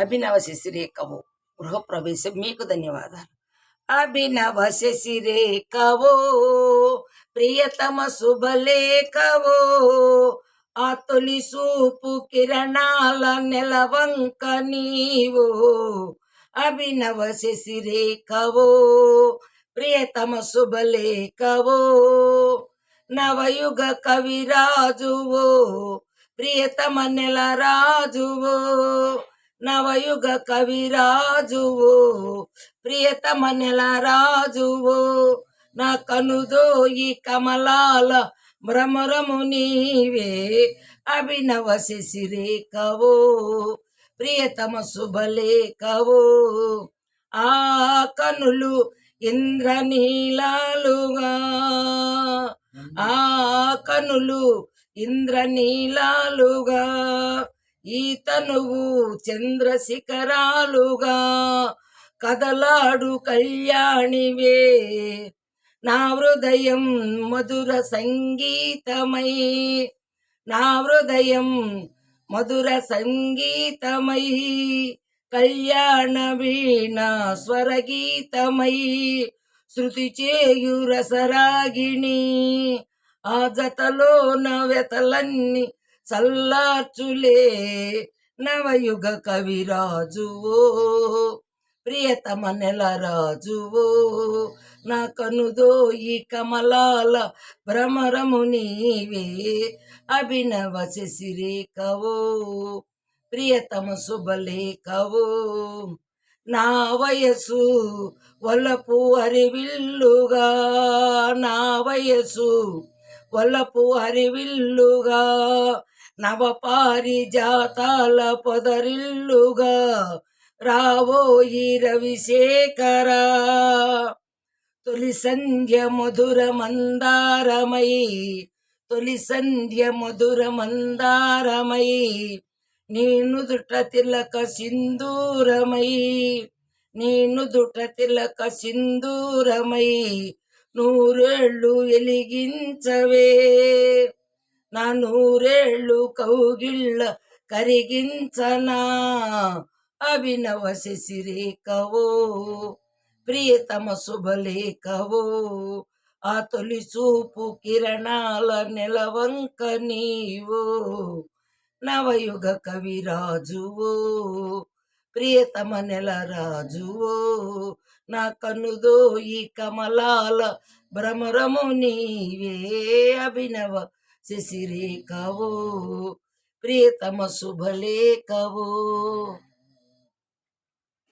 అభినవ శశిరేఖవు గృహప్రవేశం మీకు ధన్యవాదాలు. అభినవ శశిరేఖవో ప్రియతమ శుభలేఖవో ఆ తొలి సూపు కిరణాల నెలవంక నీవో. అభినవ శశిరేఖవో ప్రియతమ శుభలేఖవో నవయుగ కవిరాజువో ప్రియతమ నెల రాజువో నవయుగ కవిరాజువో ప్రియతమ నెల రాజువు. నా కనుదో ఈ కమలాల భ్రమరము నీవే అభినవ శిశిరేకవో ప్రియతమ శుభలేకవో ఆ కనులు ఇంద్రనీలాలుగా ఆ కనులు ఇంద్రనీలాలుగా. ఈ తనువు చంద్రశిఖరాలుగా కదలాడు కళ్యాణివే. నా హృదయం మధుర సంగీతమై నా హృదయం మధుర సంగీతమై కళ్యాణ వీణ స్వరగీతమై. శృతి చేయు రసరాగిణి ఆ జతలో నవ్యతలన్నీ చల్లార్చులే నవయుగ కవిరాజువో. ప్రియతమ నెల రాజువో. నా కనుదో ఈ కమలాల భ్రమరము నీవే. అభినవ శశిరేఖవో. ప్రియతమ శుభలేఖవో. నా వయసు వలపు హరివిల్లుగా నా వయసు వలపు హరివిల్లుగా నవపారిజాతాల పొదరిల్లుగా రావోయి రవిశేఖరా. తొలి సంధ్య మధుర మందారమై తొలి సంధ్య మధుర మందారమై నీ నుదుట తిలక సింధూరమై నీ నుదుట తిలక సింధూరమై నూరేళ్ళు వెలిగించవే. నా నూరేళ్ళు కౌగిళ్ళ కరిగించనా? అభినవ శశిరేఖవో ప్రియతమ శుభలేఖవో ఆ తొలి చూపు కిరణాల నెలవంక నీవో నవయుగ కవిరాజువో ప్రియతమ నెల రాజువో నా కనుదోయి ఈ కమలాల భ్రమరము నీవే అభినవ శశిరేఖవో ప్రియతమ శుభలేఖవో.